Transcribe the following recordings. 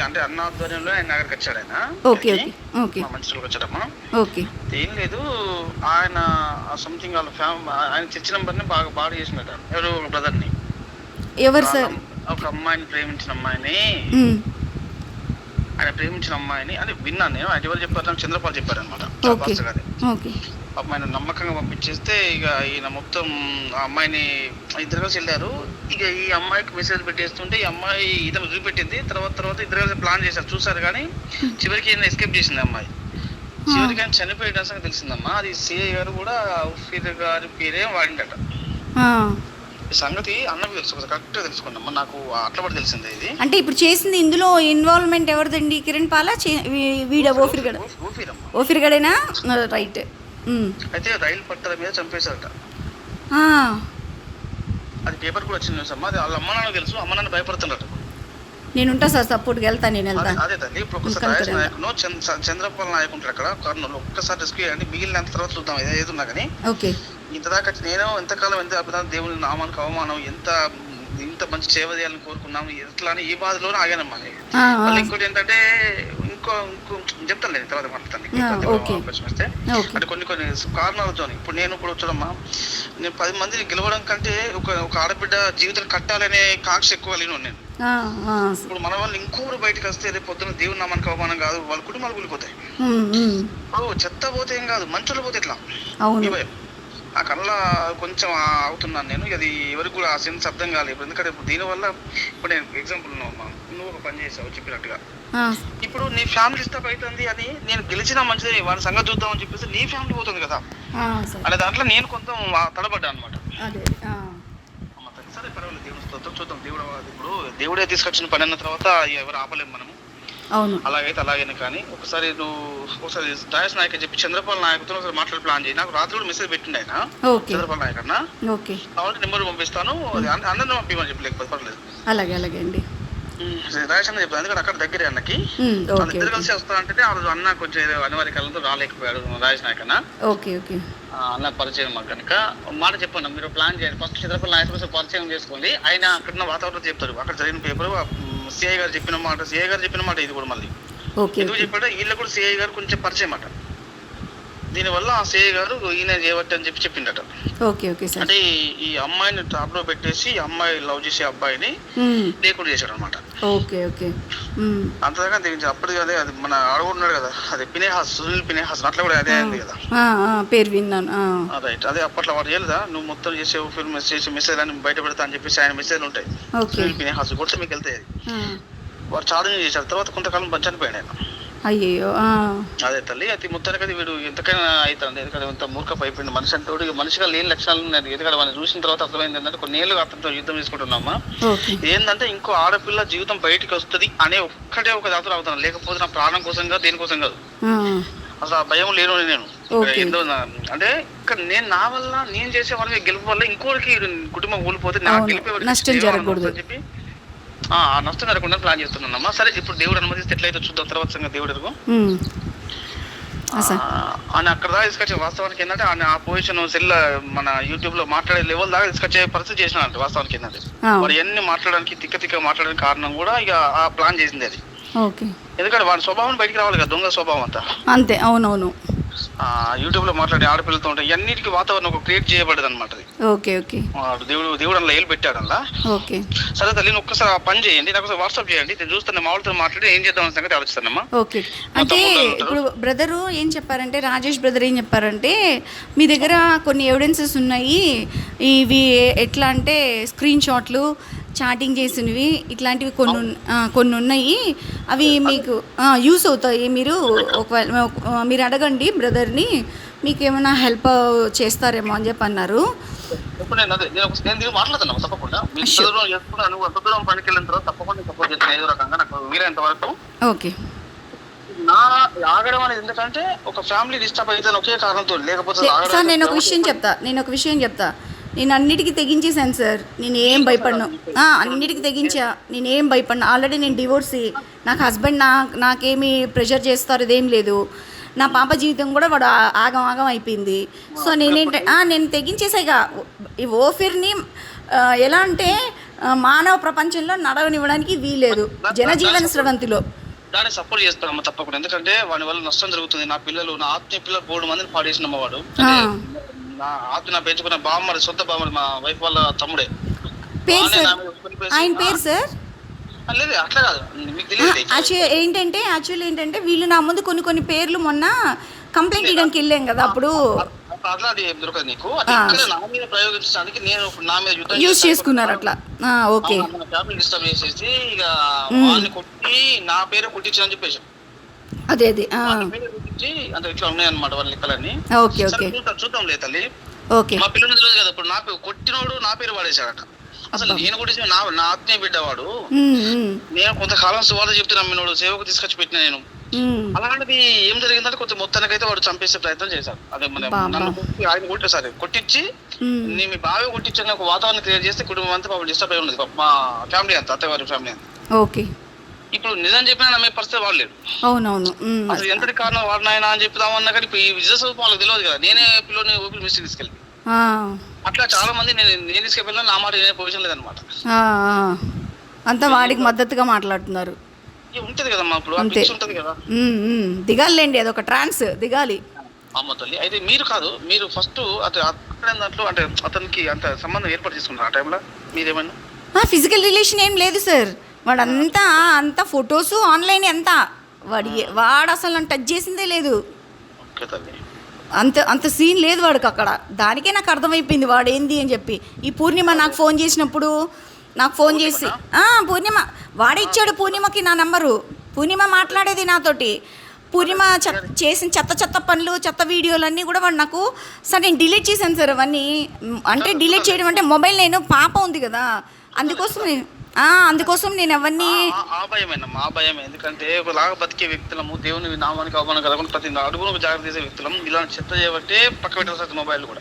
అంటే అన్న ఆధ్వర్యంలో ఆయన దగ్గరికి వచ్చాడు ఆయన. ఓకే. ఓకే. వచ్చాడమ్మా. ఓకే. ఏం లేదు ఆయన సంథింగ్ వాళ్ళ ఫ్యామ్ ఆయన చర్చి నంబర్ని బాగా బాగా చేసినట్టు ఎవరు? ఒక బ్రదర్ని ఎవరు సార్? ఒక అమ్మాయిని ప్రేమించిన అమ్మాయిని. ఆయన ప్రేమించిన అమ్మాయిని అని విన్నాను నేను. ఆయన ఎవరు చెప్పారు చంద్రపాల్ చెప్పారు అనమాట ఓకే ఓకే. అమ్మాయిని నమ్మకంగా పంపించేస్తే ఇక ఈయన మొత్తం ఆ అమ్మాయిని ఇద్దరు కలిసి వెళ్ళారు. ఇక ఈ అమ్మాయికి మెసేజ్ పెట్టేస్తుంటే ఈ అమ్మాయి ఇతను చూపెట్టింది. తర్వాత తర్వాత ఇద్దరు కలిసి ప్లాన్ చేశారు. చూసారు కానీ చివరికి ఈయన ఎస్కేప్ చేసింది అమ్మాయి. చివరికి ఆయన చనిపోయిన సంగతి తెలిసిందమ్మా. అది సిఐ గారు కూడా ఉఫీర్ గారి పేరే వాడిండట. ఈ సంగతి అన్నకు తెలుసు. కరెక్ట్ నాకు అట్లా కూడా తెలిసిందే ఇది. అంటే ఇప్పుడు చేసింది ఇందులో ఇన్వాల్వ్మెంట్ ఎవరిదండి? కిరణ్ పాల? వీడ? ఓఫిర్గడ ఓఫిర్గడేనా రైట్. అయితే రైలు పట్టాల మీద చంపేశారట. అది పేపర్ కూడా వచ్చింది న్యూస్ అమ్మా? అది వాళ్ళ అమ్మ నాన్న తెలుసు అమ్మ నాన్న భయపడుతున్నట్టు నేను ఉంటా సార్ సపోర్ట్కి వెళ్తాను నేను అదే తల్లి ఇప్పుడు ఒకసారి ఇంకా రాజేష్? నాయకును చంద్ర చంద్రపాల్ నాయక్ అక్కడ కర్నూలు. ఒక్కసారి రెస్క్యూ చేయండి మిగిలినంత తర్వాత చూద్దాం ఏదో ఏదున్నా కానీ. ఓకే. ఇంత దాకా నేను ఎంతకాలం ఎంత అభిదానం దేవుని నామానికి అవమానం ఎంత ఇంత మంచి సేవ చేయాలని కోరుకున్నాము ఎట్లా అని ఈ బాధలోనే ఆగానమ్మా మళ్ళీ ఇంకోటి ఏంటంటే ఇంకో ఇంకో చెప్తాను నేను తర్వాత మాట్లాడతాను. అవకాశం ఓకే. అంటే కొన్ని కొన్ని కారణాలతో ఇప్పుడు నేను ఇప్పుడు చూడమ్మా నేను పది మందిని గెలవడం కంటే ఒక ఒక ఆడబిడ్డ జీవితం కట్టాలనే కాంక్ష ఎక్కువ లేను నేను. ఇప్పుడు మన వాళ్ళు ఇంకోరు బయటకు వస్తే రేపు పొద్దున దేవుని నామానికి అవమానం కాదు వాళ్ళ కుటుంబాలు కూలిపోతాయి. చెత్త పోతే ఏం కాదు మంచోళ్ళు పోతే ఎట్లా? అవును. ఆ కళ్ళ కొంచెం అవుతున్నాను నేను. అది ఎవరికి కూడా ఆ సెన్స్ అర్థం కాలేదు. ఎందుకంటే ఇప్పుడు దీనివల్ల ఇప్పుడు నేను ఎగ్జాంపుల్ నువ్వు ఒక పని చేసావు చెప్పినట్టుగా. ఇప్పుడు నీ ఫ్యామిలీ స్టాప్ అవుతుంది అని నేను గెలిచినా మంచిది వాడి సంగతి చూద్దామని చెప్పేసి నీ ఫ్యామిలీ పోతుంది కదా. అనే దాంట్లో నేను కొంత తడబడ్డా అనమాట సరే పర్వాలేదు దేవుని స్తోత్రం చూద్దాం. దేవుడు ఇప్పుడు దేవుడే తీసుకొచ్చిన పని అన్న తర్వాత ఎవరు ఆపలేము మనము. అవును. అలాగైతే అలాగైనా కానీ ఒకసారి నువ్వు ఒకసారి రాజేష్ నాయక్ అని చెప్పి చంద్రపాల్ నాయకుతో ఒకసారి మాట్లాడి ప్లాన్ చేయి. నాకు రాత్రి కూడా మెసేజ్ పెట్టిండు ఆయన. చంద్రపాల్ నాయక్ అన్న. ఓకే. కావాలంటే నెంబర్ పంపిస్తాను. అది అన్న- అన్నను పంపించమని చెప్పి లేకపోతే పర్లేదు. అలాగే అలాగే అండి. రాజేష్ అన్న చెప్పాను ఎందుకంటే అక్కడ దగ్గరే అన్నకి. ఇద్దరు కలిసి వస్తానంటే ఆ రోజు అన్న కొంచెం అనివార్య కాలంతో రాలేకపోయాడు రాజేష్ నాయక్ అన్న. Okay okay. అన్న పరిచయం మాకు కనుక మాట చెప్పండి మీరు ప్లాన్ చేయండి. ఫస్ట్ చంద్రపల్లి నాయకుడు పరిచయం చేసుకోండి. ఆయన అక్కడ వాతావరణం చెప్తారు. అక్కడ జరిగిన పేపర్ సిఐ గారు చెప్పిన మాట సిఐ గారు చెప్పిన మాట ఇది కూడా మళ్ళీ. ఎందుకు చెప్పాడు వీళ్ళకి కూడా సిఐ గారు కొంచెం పరిచయం అట. దీనివల్ల ఆ సిఐ గారు ఈయన చేయబట్టి అని చెప్పి చెప్పిండట. అంటే ఈ- అమ్మాయిని టాప్లో పెట్టేసి అమ్మాయి లవ్ చేసే అబ్బాయిని లేకుండా చేశాడు అనమాట ఓకే ఓకే. అంతదాకా దీనికి అప్పటికి అదే అది మన అడుగున్నాడు కదా అది పినేహాస్ సునీల్ పినేహాస్ అట్లా కూడా అదే అయింది కదా. పేరు విన్నాను రైట్. అదే అప్పట్లో వాడు చేయలేదా? నువ్వు మొత్తం చేసే ఫిల్మ్ చేసే మెసేజ్ అని బయట పెడతా అని చెప్పేసి ఆయన మెసేజ్లు ఉంటాయి. సునీల్ పినేహాస్ కొడితే మీకు వెళ్తాయి. వాడు చార్జింగ్ చేశాడు తర్వాత కొంతకాలం చనిపోయాడు ఆయన. అయ్యయ్యో ఆ, అదే తల్లి అది మొత్తానికి అది వీడు ఎంతకైనా అవుతుంది ఎందుకంటే ఎంత మూర్ఖపు అయిపోయింది మనిషి అంటే మనిషిగా లేని లక్షణాలు ఉన్నాయి. ఎందుకంటే మనం చూసిన తర్వాత అర్థమైంది ఏంటంటే కొన్ని ఏళ్ళు అతనితో యుద్ధం చేసుకుంటున్నామా? ఓకే. ఏంటంటే ఇంకో ఆడపిల్ల జీవితం బయటికి వస్తుంది అనే ఒక్కటే ఒక దాతలు అవుతాను లేకపోతే నా ప్రాణం కోసం కాదు దేనికోసం కాదు. అసలు ఆ భయం లేను నేను. ఏందో అంటే ఇక్కడ నేను నా వల్ల నేను చేసే వాళ్ళ గెలుపు వల్ల ఇంకోటికి కుటుంబం కోల్పోతే నా అవును. గెలిపే చెప్పి నష్టం జరగకుండా ప్లాన్ చేస్తున్నానమ్మా. సరే ఇప్పుడు దేవుడు అనుమతిస్తే ఎట్లయితే చూద్దాం తర్వాత సంగతి దేవుడు ఎరుగు. ఆయన అక్కడ దాకా తీసుకొచ్చే వాస్తవానికి ఏంటంటే ఆయన ఆ పొజిషన్ సెల్ మన యూట్యూబ్లో మాట్లాడే లెవెల్ దాకా తీసుకొచ్చే పరిస్థితి చేసినాడు వాస్తవానికి ఏంటంటే. మరి ఎన్ని మాట్లాడడానికి తిక్క తిక్క మాట్లాడడానికి కారణం కూడా ఇక ఆ ప్లాన్ చేసింది అది. ఎందుకంటే వాడి స్వభావం బయటికి రావాలి కదా దొంగ స్వభావం అంతా. అంతే అవునవును. యూట్యూబ్లో మాట్లాడే ఆడపిల్లలతో ఉంటాయి అన్నిటికీ వాతావరణం ఒక క్రియేట్ చేయబడదు అనమాట ఓకే ఓకే. వాడు దేవుడు దేవుడు అందులో ఏలు పెట్టాడు అందులో ఓకే. సరే తల్లి ఒక్కసారి పని చేయండి నాకు వాట్సాప్ చేయండి నేను చూస్తాను మా వాళ్ళతో మాట్లాడి ఏం చేద్దాం సంగతి ఆలోచిస్తానమ్మా. ఓకే. అంటే ఇప్పుడు బ్రదరు ఏం చెప్పారంటే రాజేష్ బ్రదర్ ఏం చెప్పారంటే మీ దగ్గర కొన్ని ఎవిడెన్సెస్ ఉన్నాయి ఇవి ఎట్లా అంటే స్క్రీన్ షాట్లు చాటింగ్ చేసినవి ఇట్లాంటివి కొన్ని కొన్ని ఉన్నాయి. అవి మీకు యూస్ అవుతాయి. మీరు ఒకవేళ మీరు అడగండి బ్రదర్ని మీకు ఏమైనా హెల్ప్ చేస్తారేమో అని చెప్పి అన్నారు. ఇప్పుడు నేను అదే నేను ఒక నేను దీన్ని మాట్లాడుతున్నాను తప్పకుండా. అంత దూరం పనికి వెళ్ళిన తర్వాత తప్పకుండా సపోర్ట్ చేస్తాను. ఏదో రకంగా నాకు వీలైనంత వరకు ఓకే. నా ఆగడం అనేది ఎందుకంటే ఒక ఫ్యామిలీ డిస్టర్బ్ అయితే ఒకే కారణంతో లేకపోతే సార్ నేను ఒక విషయం చెప్తా. నేను ఒక విషయం చెప్తా. నేను అన్నిటికీ తెగించేసాను సార్. నేను ఏం భయపడను అన్నిటికీ తెగించా. నేను ఏం భయపడను. ఆల్రెడీ నేను డివోర్సీ. నాకు హస్బెండ్ నా నాకేమి ప్రెషర్ చేస్తారు ఇదేం లేదు. నా పాప జీవితం కూడా వాడు ఆగం ఆగం అయిపోయింది. సో నేనేంటే నేను తెగించేసాయిగా ఈ ఓఫిర్ని ఎలా అంటే మానవ ప్రపంచంలో నడవనివ్వడానికి వీలేదు జనజీవన స్రవంతిలో. దాన్ని సపోర్ట్ చేస్తానమ్మ తప్పకుండా. ఎందుకంటే వాడి వల్ల నష్టం జరుగుతుంది. నా పిల్లలు నా ఆత్మీయ పిల్లలు మూడు మందిని పాడేసిన అమ్మవాడు ఆ. నా ఆత్మ పెంచుకున్న బామ్మడి సొంత బామ్మడి మా వైఫ్ వాళ్ళ తమ్ముడే. పేరు సార్? ఆయన పేరు సార్? ఆ, లేదు అట్లా కాదు. మీకు తెలియదు యాక్చువల్ ఏంటంటే యాక్చువల్ ఏంటంటే వీళ్ళు నా ముందు కొన్ని కొన్ని పేర్లు మొన్న కంప్లైంట్ ఇవ్వడానికి వెళ్ళాం కదా అప్పుడు. అట్లా అది దొరకదు నీకు. నా మీద ప్రయోగించడానికి నేను నా మీద యుద్ధం యూజ్. చేసుకున్నారు అట్లా. ఓకే. అవును, మన ఫ్యామిలీ డిస్టర్బ్ చేసేసి ఇక. వాళ్ళని కొట్టి నా పేరు కొట్టించని చెప్పేసి అదే అదే అంటే ఇట్లా ఉన్నాయన్నమాట వాళ్ళ లెక్కలన్నీ. Okay okay. చూద్దాం లే తల్లి. ఓకే. మా పిల్లలు తెలియదు కదా ఇప్పుడు నా పేరు కొట్టినోడు నా పేరు వాడేశాడట. అసలు నేను కొట్టేసి నా నా ఆత్మీయ బిడ్డవాడు. నేను కొంతకాలం సువార్త చెప్తే నమ్మినోడు సేవకు తీసుకొచ్చి పెట్టిన నేను. అలాంటిది ఏం జరిగిందంటే కొంచెం మొత్తానికైతే వాడు చంపేసే ప్రయత్నం చేశాడు. అదే. నన్ను ఆయన కొట్టి సారీ కొట్టించి ఉమ్. నీ మీ బావి కొట్టించని ఒక వాతావరణం క్రియేట్ చేస్తే కుటుంబం అంతా పాపం డిస్టర్బ్ అయి పాపం మా ఫ్యామిలీ అంతా అత్తగారి ఫ్యామిలీ అంతా. ఓకే. ఇప్పుడు నిజం చెప్పినా నమ్మే పరిస్థితి వాళ్ళు లేరు. అవునవును. అసలు ఎంతటి కారణం వాడినాయన అని చెప్తామన్నా కానీ ఇప్పుడు ఈ స్వరూపం వాళ్ళకి తెలియదు కదా. నేనే పిల్లని ఊపిరి మిస్టేక్ తీసుకెళ్ళి. అట్లా చాలా మంది నేను నేను తీసుకెళ్ళినా నా మాట వినే పొజిషన్ లేదనమాట. అంతా వాడికి మద్దతుగా మాట్లాడుతున్నారు. ఉంటది కదమ్మా ఇప్పుడు అంతే. ఉంటది కదా. ఉమ్. దిగాలిలేండి అదొక ట్రాన్స్ దిగాలి. అమ్మ తల్లి అయితే మీరు కాదు మీరు ఫస్ట్ అతను అక్కడ దాంట్లో అంటే అతనికి అంత సంబంధం ఏర్పాటు చేసుకున్నారు ఆ టైంలో? మీరేమన్నా ఫిజికల్ రిలేషన్ ఏం లేదు సార్ వాడంతా అంతా ఫొటోస్ ఆన్లైన్ ఎంత వాడి వాడు అసలు నన్ను టచ్ చేసిందే లేదు. అంత అంత సీన్ లేదు వాడికి అక్కడ. దానికే నాకు అర్థమైపోయింది వాడు ఏంది అని చెప్పి. ఈ పూర్ణిమ నాకు ఫోన్ చేసినప్పుడు నాకు ఫోన్ చేసి "ఆ, పూర్ణిమ. వాడే ఇచ్చాడు పూర్ణిమకి నా నంబరు. పూర్ణిమ మాట్లాడేది నాతోటి. పూర్ణిమ చేసిన చెత్త చెత్త పనులు చెత్త వీడియోలన్నీ కూడా వాడు నాకు సార్ నేను డిలీట్ చేశాను సార్ అవన్నీ. అంటే డిలీట్ చేయడం అంటే మొబైల్ నేను పాప ఉంది కదా. అందుకోసం నేను అందుకోసం నేను అవన్నీ ఆ- భయమేనమ్మా ఆ భయమే. ఎందుకంటే ఒకలాగా బతికే వ్యక్తులము దేవుని నామానికి అవమానం కలగకుండా ప్రతి అడుగును జాగ్రత్త చేసే వ్యక్తులం ఇలాంటి చెత్త చేయబట్టే పక్క పెట్టాల్సి మొబైల్ కూడా.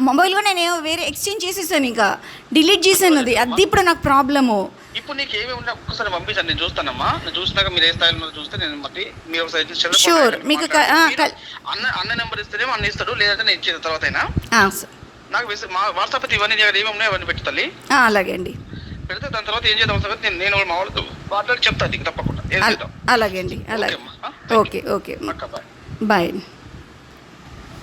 మొబైల్ కూడా నేను వేరే ఎక్స్చేంజ్ చేసేసాను ఇంకా. డిలీట్ చేశాను అది అది ఇప్పుడు నాకు ప్రాబ్లము. ఇప్పుడు నీకు ఏమి ఉంటే ఒక్కసారి పంపించండి నేను చూస్తానమ్మా. నేను చూసినాక మీరు ఏ స్థాయిలో చూస్తే నేను మళ్ళీ మీరు ఒకసారి ఇచ్చి. పంపించండి. మీకు అన్న అన్న నెంబర్ ఇస్తేనేమో అన్న ఇస్తాడు లేదంటే నేను ఇచ్చిన తర్వాత అయినా నాకు మా వాట్సాప్ ఇవన్నీ దగ్గర ఏమి ఉన్నాయో అవన్నీ పెట్టు తల్లి. ఆ, అలాగే అండి. పెడితే దాని తర్వాత ఏం చేద్దాం సంగతి? నేను నేను మా వాళ్ళతో మాట్లాడి చెప్తాను నీకు తప్పకుండా. ఏం అల- చేద్దాం? అలాగే. అండి అలాగే ఓకే? ఓకే. బాయ్.